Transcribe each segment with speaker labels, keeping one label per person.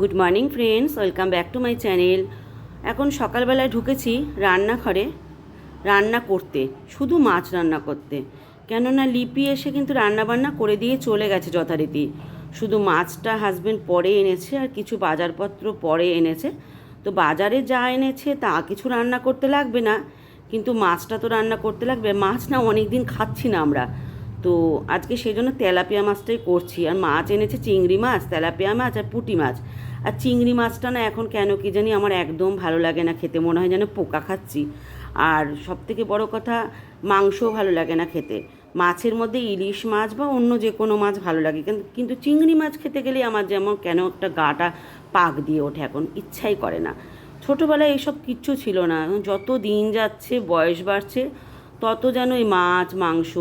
Speaker 1: Good morning friends welcome back to my channel এখন সকালবেলায় ঢুকেছি রান্নাঘরে রান্না করতে, শুধু মাছ রান্না করতে। কেননা লিপি এসে কিন্তু রান্না বান্না করে দিয়ে চলে গেছে যথারীতি। শুধু মাছটা হাজবেন্ড পরে এনেছে আর কিছু বাজারপত্র পরে এনেছে। তো বাজারে যা এনেছে তা কিছু রান্না করতে লাগবে না। কিন্তু মাছটা তো রান্না করতে লাগবে। মাছ না অনেক দিন খাচ্ছি না আমরা। তো আজকে সেই জন্য তেলাপিয়া মাছটাই করছি। আর মাছ এনেছে চিংড়ি মাছ, তেলাপিয়া মাছ আর পুঁটি মাছ। আর চিংড়ি মাছটা না এখন কেন কি জানি আমার একদম ভালো লাগে না খেতে, মনে হয় যেন পোকা খাচ্ছি। আর সব থেকে বড় কথা, মাংসও ভালো লাগে না খেতে। মাছের মধ্যে ইলিশ মাছ বা অন্য যে কোনো মাছ ভালো লাগে, কিন্তু কিন্তু চিংড়ি মাছ খেতে গেলে আমার যেমন কেন একটা গাটা পাক দিয়ে ওঠে এখন, ইচ্ছাই করে না। ছোটোবেলায় এসব কিচ্ছু ছিল না, যত দিন যাচ্ছে, বয়স বাড়ছে, তত যেন এই মাছ, মাংস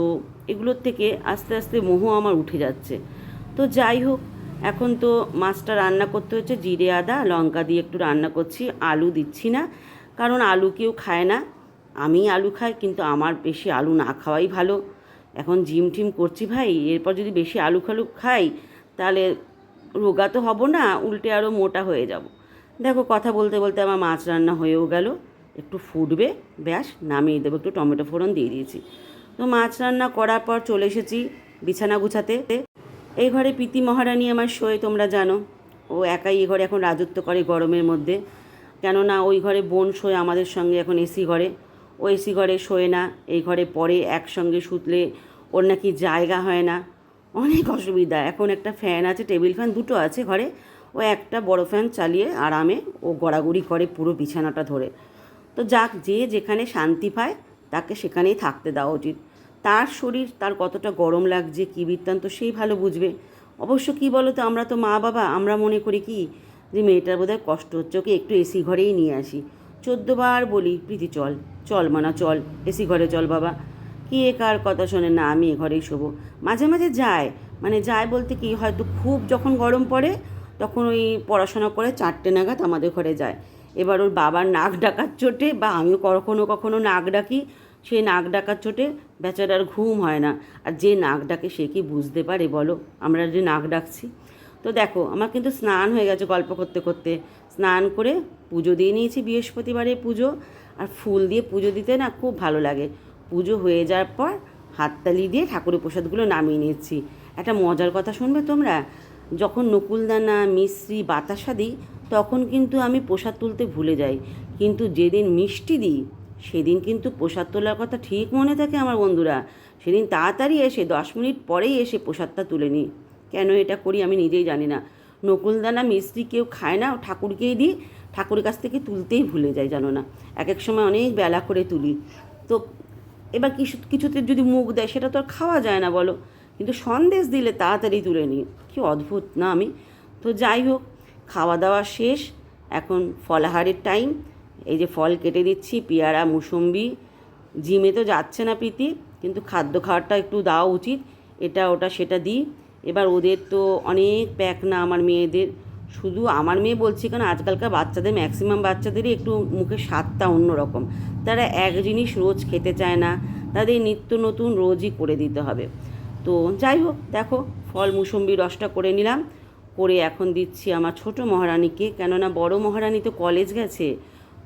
Speaker 1: এগুলোর থেকে আস্তে আস্তে মোহ আমার উঠে যাচ্ছে। তো যাই হোক, এখন তো মাছটা রান্না করতে হচ্ছে, জিরে, আদা, লঙ্কা দিয়ে একটু রান্না করছি, আলু দিচ্ছি না, কারণ আলু কেউ খায় না। আমি আলু খাই, কিন্তু আমার বেশি আলু না খাওয়াই ভালো। এখন জিম টিম করছি ভাই, এরপর যদি বেশি আলু খালু খাই, তাহলে রোগা তো হব না, উল্টে আরও মোটা হয়ে যাব। দেখো, কথা বলতে বলতে আমার মাছ রান্না হয়েও গেল। একটু ফুটবে, ব্যাস, নামিয়ে দেবো, একটু টমেটো ফোড়ন দিয়ে দিয়েছি। তো মাছ রান্না করার পর চলে এসেছি বিছানা গুছাতে। এই ঘরে প্রীতি মহারানী আমার শোয়, তোমরা জানো। ও একাই এই ঘরে এখন রাজত্ব করে গরমের মধ্যে। কেননা ওই ঘরে বোন শোয়, আমাদের সঙ্গে এখন এসি ঘরে। ও এসি ঘরে শোয় না, এই ঘরে পরে একসঙ্গে শুতলে ওর নাকি জায়গা হয় না। অনেক অসুবিধা। এখন একটা ফ্যান আছে টেবিল ফ্যান দুটো আছে ঘরে। ও একটা বড় ফ্যান চালিয়ে আরামে ও গড়াগড়ি করে পুরো বিছানাটা ধরে। তো যাক, যে যেখানে শান্তি পায়, তাকে সেখানেই থাকতে দেওয়া উচিত। তার শরীর, তার কতটা গরম লাগছে, কী বৃত্তান্ত, সেই ভালো বুঝবে। অবশ্য কী বলো তো আমরা তো মা বাবা, আমরা মনে করি কি যে মেয়েটার বোধহয় কষ্ট হচ্ছে, ওকে একটু এসি ঘরেই নিয়ে আসি। চোদ্দোবার বলি, প্রীতি, চল চল মানা, চল এসি ঘরে চল বাবা। কে কার কথা শোনে, না, আমি এ ঘরেই শোবো। মাঝে মাঝে যায় মানে যায় বলতে কি, হয়তো খুব যখন গরম পড়ে, তখন ওই পড়াশোনা করে চারটে নাগাদ আমাদের ঘরে যায়। এবার ওর বাবার নাক ডাকার চোটে, বা আমিও কখনো কখনো নাক ডাকি সেই নাক ডাকার চোটে বেচারার ঘুম হয় না। আর যে নাক ডাকে সে কি বুঝতে পারে বলো? আমরা যে নাক ডাকছি। তো দেখো, আমার কিন্তু স্নান হয়ে গেছে গল্প করতে করতে। স্নান করে পুজো দিয়ে নিয়েছি বৃহস্পতিবারে পুজো। আর ফুল দিয়ে পুজো দিতে না খুব ভালো লাগে। পুজো হয়ে যাওয়ার পর হাততালি দিয়ে ঠাকুরের প্রসাদগুলো নামিয়ে নিচ্ছি একটা মজার কথা শুনবে তোমরা? যখন নকুলদানা মিশ্রি বাতাসা দিই, তখন কিন্তু আমি প্রসাদ তুলতে ভুলে যাই। কিন্তু যেদিন মিষ্টি দিই সেদিন কিন্তু প্রসাদ তোলার কথা ঠিক মনে থাকে আমার বন্ধুরা। সেদিন তাড়াতাড়ি এসে, দশ মিনিট পরেই এসে প্রসাদটা তুলে নিই। কেন এটা করি আমি নিজেই জানি না। নকুলদানা মিষ্টি কেউ খায় না, ঠাকুরকেই দিই। ঠাকুরের কাছ থেকে তুলতেই ভুলে যায় জানো না। এক এক সময় অনেক বেলা করে তুলি। তো এবার কিছু, কিছুতে যদি মুখ দেয়, সেটা তো আর খাওয়া যায় না বলো। কিন্তু সন্দেশ দিলে তাড়াতাড়ি তুলে নিই। কি অদ্ভুত না আমি? তো যাই হোক, খাওয়া দাওয়া শেষ। এখন ফলাহারের টাইম এই যে ফল কেটে দিচ্ছি, পেয়ারা, মুসম্বি। জিমে তো যাচ্ছে না প্রীতি, কিন্তু খাদ্য খাওয়ারটা একটু দেওয়া উচিত। এটা, ওটা, সেটা দিই। এবার ওদের তো অনেক প্যাক না আমার মেয়েদের। শুধু আমার মেয়ে বলছি কেন, আজকালকার বাচ্চাদের ম্যাক্সিমাম বাচ্চাদেরই একটু মুখে স্বাদটা অন্যরকম। তারা এক জিনিস রোজ খেতে চায় না, তাদের নিত্য নতুন রোজই করে দিতে হবে। তো যাই হোক, দেখো, ফল, মুসম্বি রসটা করে নিলাম। করে এখন দিচ্ছি আমার ছোট মহারানীকে। কেননা বড় মহারানী তো কলেজ গেছে।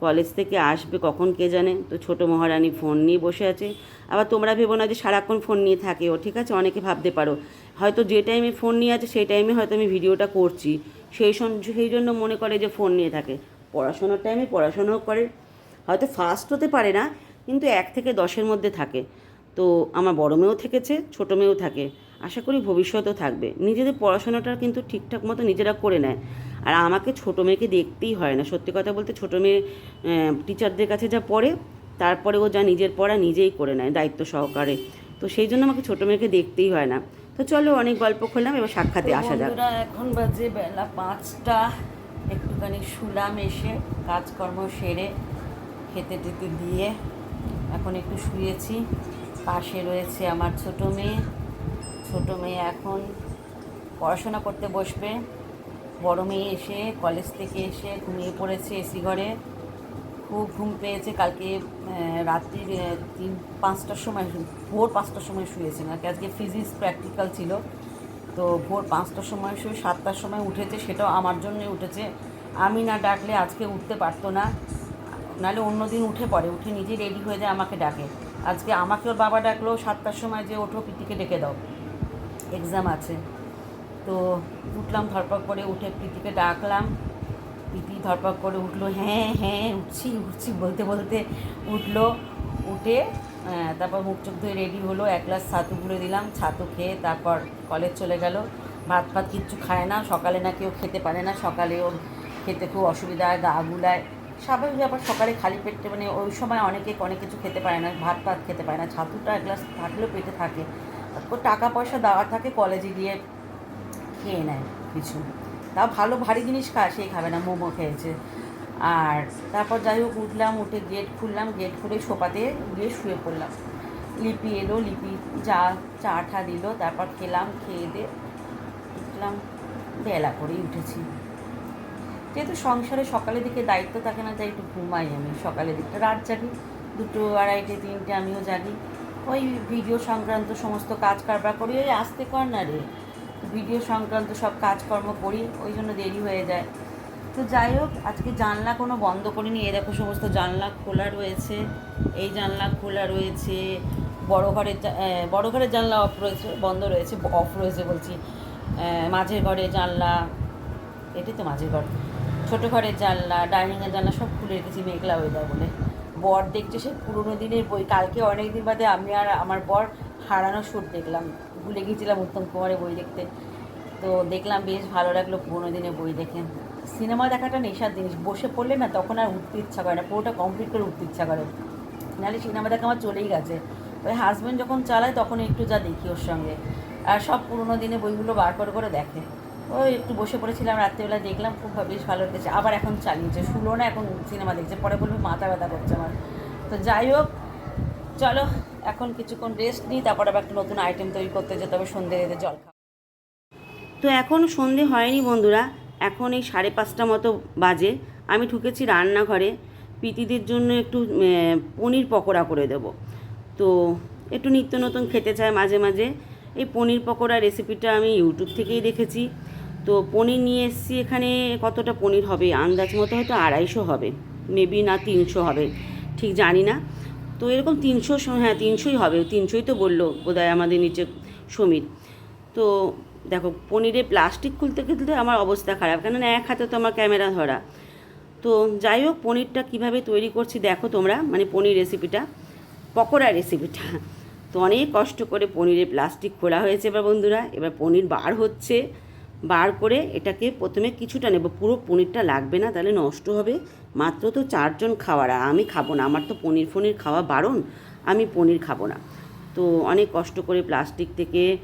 Speaker 1: কলেজ থেকে আসবে কখন কে জানে? তো ছোট মহারানী ফোন নিয়ে বসে আছে। আবার তোমরা ভেবো না যে সারাক্ষণ ফোন নিয়ে থাকে ও, ঠিক আছে? অনেকে ভাবতে পারো। হয়তো যে টাইমে ফোন নিয়ে আছে, সেই টাইমে হয়তো আমি ভিডিওটা করছি। সেই সেই জন্য মনে করে যে ফোন নিয়ে থাকে। পড়াশোনার টাইমে পড়াশোনাও করে। হয়তো ফার্স্ট হতে পারে না, কিন্তু এক থেকে দশের মধ্যে থাকে। তো আমার বড় মেয়েও থেকেছে, ছোটো মেয়েও থাকে। আশা করি ভবিষ্যতেও থাকবে। নিজেদের পড়াশোনাটা কিন্তু ঠিকঠাক মতো নিজেরা করে নেয়। আর আমাকে ছোটো মেয়েকে দেখতেই হয় না। সত্যি কথা বলতে ছোটো মেয়ে টিচারদের কাছে যা পড়ে তারপরে ও যা নিজের পড়া নিজেই করে নেয় দায়িত্ব সহকারে। তো সেই জন্য আমাকে ছোটো মেয়েকে দেখতেই হয় না। তো চলো অনেক গল্প করলাম এবার সাক্ষাতে আসা যাক।
Speaker 2: এখন বাজে বেলা পাঁচটা। একটুখানি শুলাম এসে কাজকর্ম সেরে খেতে টেতে দিয়ে এখন একটু শুয়েছি। পাশে রয়েছে আমার ছোট মেয়ে। ছোট মেয়ে এখন পড়াশোনা করতে বসবে। বড় মেয়ে এসে কলেজ থেকে এসে ঘুমিয়ে পড়েছে এসি ঘরে। খুব ঘুম পেয়েছে। কালকে রাত্রির তিন, পাঁচটার সময় ভোর পাঁচটার সময় শুয়েছে। না আজকে ফিজিক্স প্র্যাকটিক্যাল ছিল। তো ভোর পাঁচটার সময় শুয়ে সাতটার সময় উঠেছে। সেটাও আমার জন্যই উঠেছে। আমি না ডাকলে আজকে উঠতে পারতো না। নাহলে অন্য দিন উঠে পড়ে। উঠে নিজে রেডি হয়ে যায় আমাকে ডাকে। আজকে আমাকে ওর বাবা ডাকলো সাতটার সময় যে, ওঠো প্রীতিকে ডেকে দাও। এক্সাম আছে। তো উঠলাম ধরপক করে উঠে প্রীতিকে ডাকলাম। প্রীতি ধরপক করে উঠল হ্যাঁ হ্যাঁ উঠছি উঠছি, বলতে বলতে উঠল। উঠে তারপর মুখ চোখ ধুয়ে রেডি হলো, এক গ্লাস ছাতু গুলে দিলাম, ছাতু খেয়ে তারপর কলেজ চলে গেল। ভাত ফাত কিচ্ছু খায় না, সকালে না কেউ খেতে পারে না, সকালে ওর খেতে খুব অসুবিধা হয়, গা গুলায়। স্বাভাবিক ব্যাপার, সকালে খালি পেটে মানে ওই সময় অনেকে, অনেক কিছু খেতে পারে না, ভাত ফাত খেতে পারে না, ছাতুটা এক গ্লাস থাকলেও পেটে থাকে। তারপর টাকা পয়সা দেওয়া থাকে কলেজে গিয়ে খেয়ে নেয় কিছু। তাও ভালো ভারী জিনিস খায় সেই খাবে না, মোমো খেয়েছে। আর তারপর যাই হোক, উঠলাম, উঠে গেট খুললাম গেট খুলে সোফাতে গিয়ে শুয়ে পড়লাম। লিপি এলো, লিপি চা চা ঠা দিল, তারপর খেলাম, খেয়ে দিয়ে উঠলাম, বেলা করেই উঠেছি। যেহেতু সংসারে সকালের দিকে দায়িত্ব থাকে না, তাই একটু ঘুমাই আমি। সকালের দিকটা রাত জাগি, দুটো আড়াইটে, তিনটে আমিও জাগি। ওই ভিডিও সংক্রান্ত সমস্ত কাজ কারবার করি, ওই আসতে কর না রে। ভিডিও সংক্রান্ত সব কাজকর্ম করি, ওই জন্য দেরি হয়ে যায়। তো যাই হোক, আজকে জানলা কোনো বন্ধ করিনি। এ দেখো সমস্ত জানলা খোলা রয়েছে, এই জানলা খোলা রয়েছে, বড় ঘরের বড় ঘরের জানলা অফ রয়েছে, বন্ধ রয়েছে অফ রয়েছে বলছি। মাঝের ঘরে জানলা, এটাই তো মাঝের ঘর। ছোটো ঘরের জানলা, ডাইনিংয়ের জানলা সব খুলে রেখেছি, মেঘলা ওয়েদার বলে। বর দেখছে সে পুরোনো দিনের বই। কালকে অনেক দিন বাদে আমি আর আমার বর হারানো সুর দেখলাম। ভুলে গিয়েছিলাম উত্তম কুমারের বই দেখতে। তো দেখলাম বেশ ভালো লাগল পুরোনো দিনের বই দেখে। সিনেমা দেখাটা নেশার জিনিস। বসে পড়লে না তখন আর উঠতে ইচ্ছা করে না। পুরোটা কমপ্লিট করে উঠতে ইচ্ছা করে। নাহলে সিনেমা দেখা আমার চলেই গেছে। ওই হাজব্যান্ড যখন চালায় তখন একটু যা দেখি ওর সঙ্গে। আর সব পুরোনো দিনে বইগুলো বার করে করে দেখে। ওই একটু বসে পড়েছিলাম, রাত্রিবেলা দেখলাম, খুব বেশ ভালো লেগেছে। আবার এখন চালিয়েছে। শুলো না, এখন সিনেমা দেখছে। পরে বলবে, মাথা ব্যথা করছে আমার। তো যাই হোক, চলো, এখন কিছুক্ষণ রেস্ট নিই, তারপর আবার একটা নতুন আইটেম তৈরি করতে যেতে হবে সন্ধ্যে দিতে জল
Speaker 1: তো এখন সন্ধে হয়নি বন্ধুরা, এখন এই সাড়ে পাঁচটা মতো বাজে। আমি ঢুকেছি রান্নাঘরে পিতিদের জন্য একটু পনির পকোড়া করে দেব। তো একটু নিত্য নতুন খেতে চায় মাঝে মাঝে। এই পনির পকোড়া রেসিপিটা আমি ইউটিউব থেকেই দেখেছি। তো পনির নিয়ে এসেছি এখানে কতটা পনির হবে? আন্দাজ মতো হয়তো আড়াইশো হবে। মেবি না, তিনশো হবে। ঠিক জানি না। তো এরকম তিনশো হ্যাঁ তিনশোই হবে। তিনশোই তো বলল বোধহয় আমাদের নিচে সমীর। তো দেখো পনিরে প্লাস্টিক খুলতে খুলতে আমার অবস্থা খারাপ। কেননা এক হাতে তো আমার ক্যামেরা ধরা। তো যাই হোক, পনিরটা কীভাবে তৈরি করছি দেখো তোমরা। মানে পনির রেসিপিটা পকোড়া রেসিপিটা তো অনেক কষ্ট করে পনিরের প্লাস্টিক খোলা হয়েছে এবার বন্ধুরা। এবার পনির বার হচ্ছে। বার করে এটাকে প্রথমে কিছুটা নেব। পুরো পনিরটা লাগবে না, তাহলে নষ্ট হবে। মাত্র তো চারজন খাওয়ার আমি খাব না। আমার তো পনির ফনির খাওয়া বারণ, আমি পনির খাব না। তো অনেক কষ্ট করে প্লাস্টিক থেকে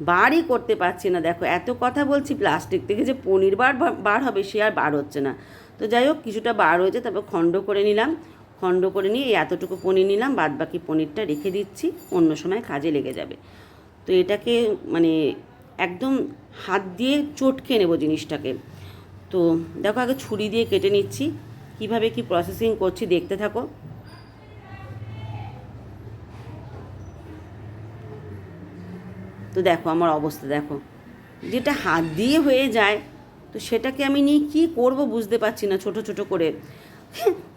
Speaker 1: বারই করতে পারছি না। দেখো, এত কথা বলছি প্লাস্টিক থেকে যে পনির বার বার হবে, সে আর বার হচ্ছে না। তো যাই হোক, কিছুটা বার হয়েছে, তারপর খণ্ড করে নিলাম। খণ্ড করে নিয়ে এই এতটুকু পনির নিলাম বাদ বাকি পনিরটা রেখে দিচ্ছি, অন্য সময় কাজে লেগে যাবে। তো এটাকে মানে একদম হাত দিয়ে চটকে নেব জিনিসটাকে। তো দেখো আগে ছুরি দিয়ে কেটে নিচ্ছি। কীভাবে কি প্রসেসিং করছি দেখতে থাকো। তো দেখো আমার অবস্থা দেখো। যেটা হাত দিয়ে হয়ে যায়, তো সেটাকে আমি নিয়ে কী করব বুঝতে পারছি না ছোট ছোট করে।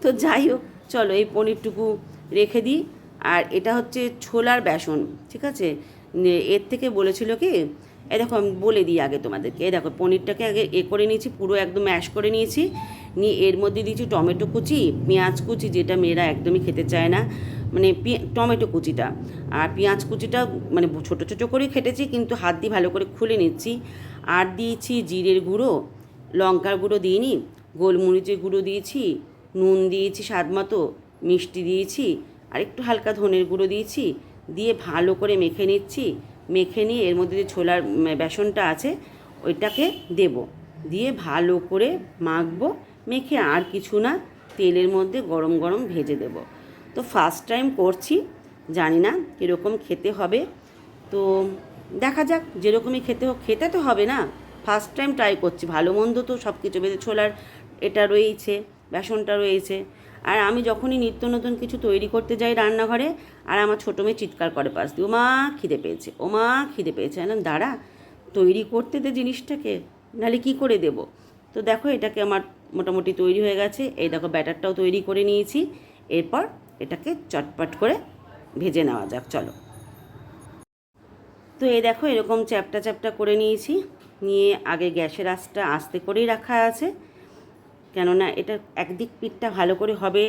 Speaker 1: তো যাই হোক, চলো এই পনিরটুকু রেখে দিই। আর এটা হচ্ছে ছোলার বেসন, ঠিক আছে? এর থেকে বলেছিল কি এই দেখো আমি বলে দিই আগে তোমাদেরকে। এই দেখো, পনিরটাকে আগে এ করে নিয়েছি, পুরো একদম ম্যাশ করে নিয়েছি। নিয়ে এর মধ্যে দিয়েছি টমেটো কুচি, পেঁয়াজ কুচি, যেটা মেয়েরা একদমই খেতে চায় না। মানে টমেটো কুচিটা। আর পেঁয়াজ কুচিটা মানে ছোটো ছোটো করে খেটেছি, কিন্তু হাত দিয়ে ভালো করে খুলে নিচ্ছি। আর দিয়েছি জিরের গুঁড়ো, লঙ্কার গুঁড়ো দিইনি, গোলমরিচের গুঁড়ো দিয়েছি, নুন দিয়েছি স্বাদ মতো, মিষ্টি দিয়েছি, আর একটু হালকা ধনের গুঁড়ো দিয়েছি। দিয়ে ভালো করে মেখে নিচ্ছি। মেখে নিয়ে এর মধ্যে যে ছোলার বেসনটা আছে, ওইটাকে দেব। দিয়ে ভালো করে মাখবো, মেখে আর কিছু না, তেলের মধ্যে গরম গরম ভেজে দেব। তো ফার্স্ট টাইম করছি, জানি না কীরকম খেতে হবে। তো দেখা যাক, যেরকমই খেতে হোক, খেতে তো হবে না। ফার্স্ট টাইম ট্রাই করছি, ভালো মন্দ তো সব কিছু ছোলার এটা রয়েছে বেসনটা রয়েছে আর আমি যখনই নিত্য নতুন কিছু তৈরি করতে যাই রান্নাঘরে, আর আমার ছোটো মেয়ে চিৎকার করে পাশ দিয়ে ও মা খিদে পেয়েছে ও মা খিদে পেয়েছে। না দাঁড়া, তৈরি করতে দে জিনিসটাকে, নাহলে কি করে দেব? তো দেখো, এটাকে আমার মোটামুটি তৈরি হয়ে গেছে। এই দেখো, ব্যাটারটাও তৈরি করে নিয়েছি। এরপর এটাকে চটপট করে ভেজে নেওয়া যাক, চলো। তো এই দেখো, এরকম চ্যাপটা চ্যাপটা করে নিয়েছি। নিয়ে আগে গ্যাসের আঁচটা আস্তে করেই রাখা আছে। কেননা এটা একদিক পিঠটা ভালো করে হবে,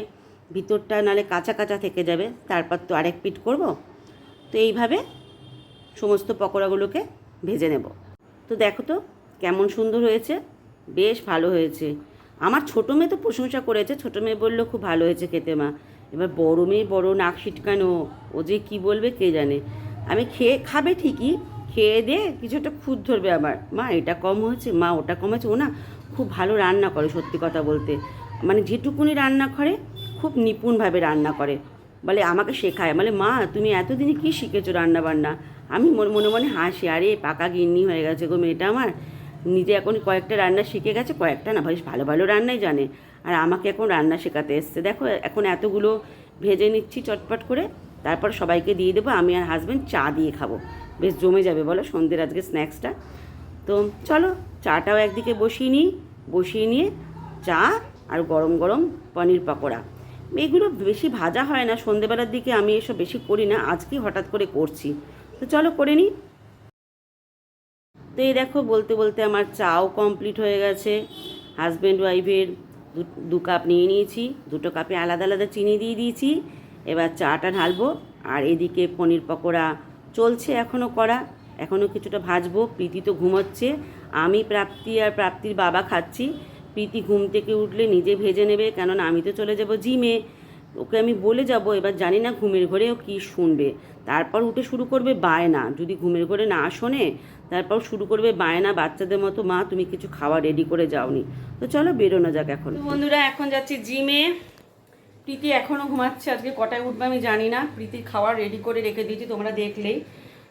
Speaker 1: ভিতরটা নালে কাঁচা কাঁচা থেকে যাবে, তারপর তো আরেক পিঠ করব। তো এইভাবে সমস্ত পকোড়াগুলোকে ভেজে নেব। তো দেখো তো কেমন সুন্দর হয়েছে, বেশ ভালো হয়েছে। আমার ছোটো মেয়ে তো প্রশংসা করেছে, ছোটো মেয়ে বলল, খুব ভালো হয়েছে খেতে মা। এবার বড় মেয়ে বড় নাক সিটকানো, ও যে কী বলবে কে জানে? আমি খেয়ে, খাবে ঠিকই, খেয়ে দিয়ে কিছু একটা খুদ ধরবে আবার। মা, এটা কম হয়েছে, মা, ওটা কম হয়েছে। ও না খুব ভালো রান্না করে, সত্যি কথা বলতে। মানে যেটুকুনি রান্না করে, খুব নিপুণভাবে রান্না করে। বলে আমাকে শেখায়, বলে, মা, তুমি এতদিনে কী শিখেছো রান্না বান্না? আমি মনে মনে মনে হাসি, আরে, পাকা গিন্নি হয়ে গেছে গো মেয়েটা আমার। নিজে এখন কয়েকটা রান্না শিখে গেছে, কয়েকটা না, বেশ ভালো ভালো রান্নাই জানে। আর আমাকে এখন রান্না শেখাতে এসছে। দেখো, এখন এতগুলো ভেজে নিচ্ছি চটপট করে, তারপর সবাইকে দিয়ে দেবো, আমি আর হাজব্যান্ড চা দিয়ে খাব। বেশ জমে যাবে, বলো, সন্ধ্যের আজকে স্ন্যাক্সটা তো চলো, চাটাও একদিকে বসিয়ে নিই। বসিয়ে নিয়ে চা আর গরম গরম পনির পকোড়া। এগুলো বেশি ভাজা হয় না, সন্ধেবেলার দিকে আমি এসব বেশি করি না, আজকেই হঠাৎ করে করছি। তো চলো করে নিই। তো এই দেখো, বলতে বলতে আমার চাও কমপ্লিট হয়ে গেছে। হাজব্যান্ড ওয়াইফের দু কাপ নিয়ে নিয়েছি, দুটো কাপে আলাদা আলাদা চিনি দিয়ে দিয়েছি। এবার চাটা ঢালবো, আর এদিকে পনির পকোড়া চলছে এখনও করা। এখনও কিছুটা ভাজবো, প্রীতি তো ঘুমোচ্ছে। আমি প্রাপ্তি আর প্রাপ্তির বাবা খাচ্ছি। প্রীতি ঘুম থেকে উঠলে নিজে ভেজে নেবে, কেননা আমি তো চলে যাব জিমে। ওকে আমি বলে যাব, এবার জানি না ঘুমের ঘরে ও কী শুনবে। তারপর উঠে শুরু করবে বায়না। যদি ঘুমের ঘরে না শোনে, তারপর শুরু করবে বায়না, বাচ্চাদের মতো, মা, তুমি কিছু খাওয়া রেডি করে যাওনি। তো চলো বেরোনো যাক এখন। বন্ধুরা, এখন যাচ্ছি জিমে। প্রীতি এখনও ঘুমাচ্ছে, আজকে কটায় উঠবে আমি জানি না। প্রীতি খাওয়া রেডি করে রেখে দিয়েছি, তোমরা দেখলেই।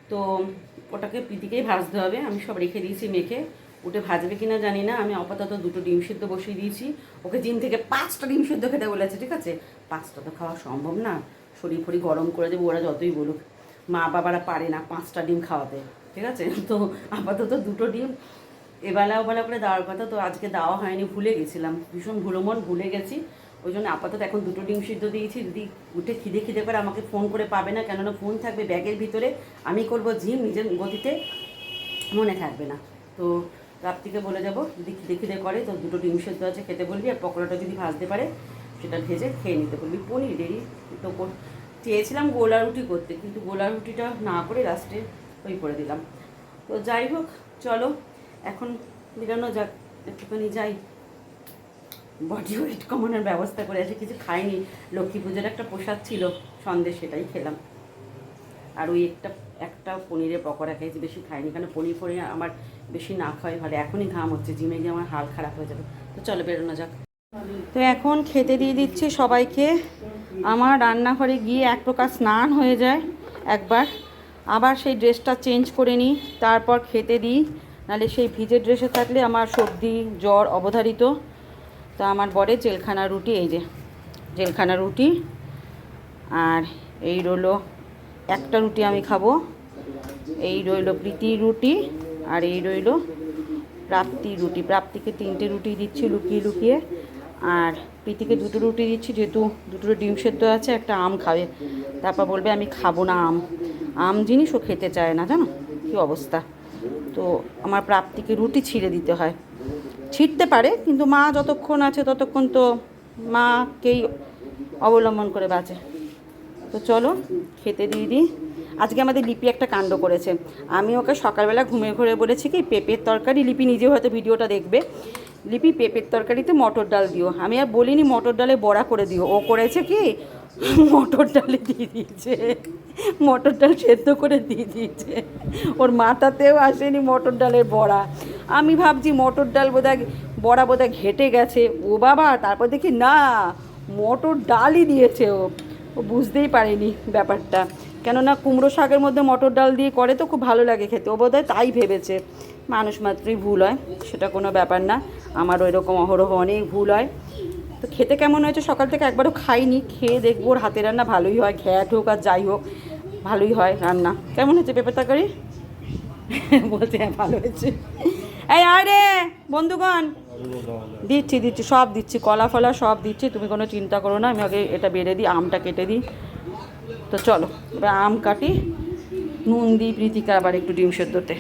Speaker 1: তো ওটাকে প্রীতিকেই ভাজতে হবে। আমি সব রেখে দিয়েছি মেখে উঠে ভাজবে কিনা জানি না। আমি আপাতত দুটো ডিম সিদ্ধ বসিয়ে দিয়েছি। ওকে জিম থেকে পাঁচটা ডিম সিদ্ধ খেতে বলেছে, ঠিক আছে? পাঁচটা তো খাওয়া সম্ভব না। শরীর ফরি গরম করে দেবো, ওরা যতই বলুক। মা বাবারা পারে না পাঁচটা ডিম খাওয়াতে, ঠিক আছে? তো আপাতত দুটো ডিম। এবেলা ওবেলা করে দেওয়ার কথা, তো আজকে দেওয়া হয়নি, ভুলে গেছিলাম। ভীষণ ভুলোমন, ভুলে গেছি। ওই জন্য আপাতত এখন দুটো ডিম সিদ্ধ দিয়েছি। যদি উঠে খিদে খিদে করে আমাকে ফোন করে পাবে না, কেননা ফোন থাকবে ব্যাগের ভিতরে, আমি করব জিম নিজের গতিতে মনে থাকবে না। তো রাত্রিকে বলে যাব, যদি খিদে খিদে করে, তো দুটো ডিম সেদ্ধ আছে, খেতে বলবি, আর পকোড়াটা যদি ভাজতে পারে, সেটা ভেজে খেয়ে নিতে বলবি। পনির, দেরি তো চেয়েছিলাম গোলা রুটি করতে, কিন্তু গোলা রুটিটা না করে লাস্টে ওই করে দিলাম। তো যাই হোক, চলো, এখন বেরোনো যাক, একটুখানি যাই। বডি ওয়েট কমানোর ব্যবস্থা করে আছে, কিছু খাইনি। লক্ষ্মী পুজোর একটা প্রসাদ ছিল, সন্দেশ সেটাই খেলাম। আর ওই একটা একটা পনিরের পকোড়া খেয়েছি, বেশি খাইনি কারণ পনির ফনির আমার বেশি না খাওয়াই ভালো, এখনই ঘাম হচ্ছে, জিমে গিয়ে আমার হাল খারাপ হয়ে যাবে। তো চলো বেরোনো যাক। তো এখন খেতে দিয়ে দিচ্ছি সবাইকে। আমার রান্নাঘরে গিয়ে এক প্রকার স্নান হয়ে যায় একবার। আবার সেই ড্রেসটা চেঞ্জ করে নিই, তারপর খেতে দিই। নাহলে সেই ভিজে ড্রেসে থাকলে আমার সর্দি, জ্বর অবধারিত। তা আমার বরে জেলখানা রুটি, এই যে জেলখানা রুটি আর এই রইল একটা রুটি আমি খাব। এই রইল প্রীতি রুটি আর এই রইল প্রাপ্তির রুটি। প্রাপ্তিকে তিনটে রুটি দিচ্ছি লুকিয়ে লুকিয়ে আর প্রীতিকে দুটো রুটি দিচ্ছি, যেহেতু দুটো ডিম সেদ্ধ আছে, একটা আম খাবে। তারপর বলবে আমি খাব না আম। আম জিনিসও খেতে চায় না, জানো? কী অবস্থা? তো আমার প্রাপ্তিকে রুটি ছিঁড়ে দিতে হয়। ছিঁড়তে পারে, কিন্তু মা যতক্ষণ আছে ততক্ষণ তো মাকেই অবলম্বন করে বাঁচে। তো চলো, খেতে দিয়ে দিই। আজকে আমাদের লিপি একটা কাণ্ড করেছে। আমি ওকে সকালবেলা ঘুমে ঘুরে বলেছি কি, পেঁপের তরকারি, লিপি নিজেও হয়তো ভিডিওটা দেখবে। লিপি পেঁপের তরকারিতে মটর ডাল দিও। আমি আর বলিনি মটর ডালে বড়া করে দিও। ও করেছে কি মটর ডালে দিয়ে দিয়েছে। মটর ডাল সেদ্ধ করে দিয়ে দিয়েছে। ওর মাথাতেও আসেনি মটর ডালের বড়া। আমি ভাবছি মটর ডাল বোধহয়, বড়া বোধহয় ঘেটে গেছে। ও বাবা, তারপর দেখি না, মটর ডালই দিয়েছে ও। ও বুঝতেই পারেনি ব্যাপারটা। কেননা কুমড়ো শাকের মধ্যে মটর ডাল দিয়ে করে তো খুব ভালো লাগে খেতে। ও বোধহয় তাই ভেবেছে। মানুষ মাত্রই ভুল হয়, সেটা কোনো ব্যাপার না। আমার ওই রকম অহরহ অনেক ভুল হয়। তো খেতে কেমন হয়েছে? সকাল থেকে একবারও খাইনি। খেয়ে দেখব ওর হাতে রান্না ভালোই হয় ঘ্যাট হোক আর যাই হোক, ভালোই হয় রান্না। কেমন হয়েছে পেঁপে তরকারি?
Speaker 2: বলছে হ্যাঁ ভালো হয়েছে। এই আরে বন্ধুগণ। দিচ্ছি দিচ্ছি, সব দিচ্ছি, কলা ফলা সব দিচ্ছি, তুমি কোনো চিন্তা করো না, আমি আগে এটা বেড়ে দিই, আমটা কেটে দিই। তো চলো, এবার আম কাটি, নুন দিই প্রীতিকা আবার একটু ডিম সেদ্ধতে।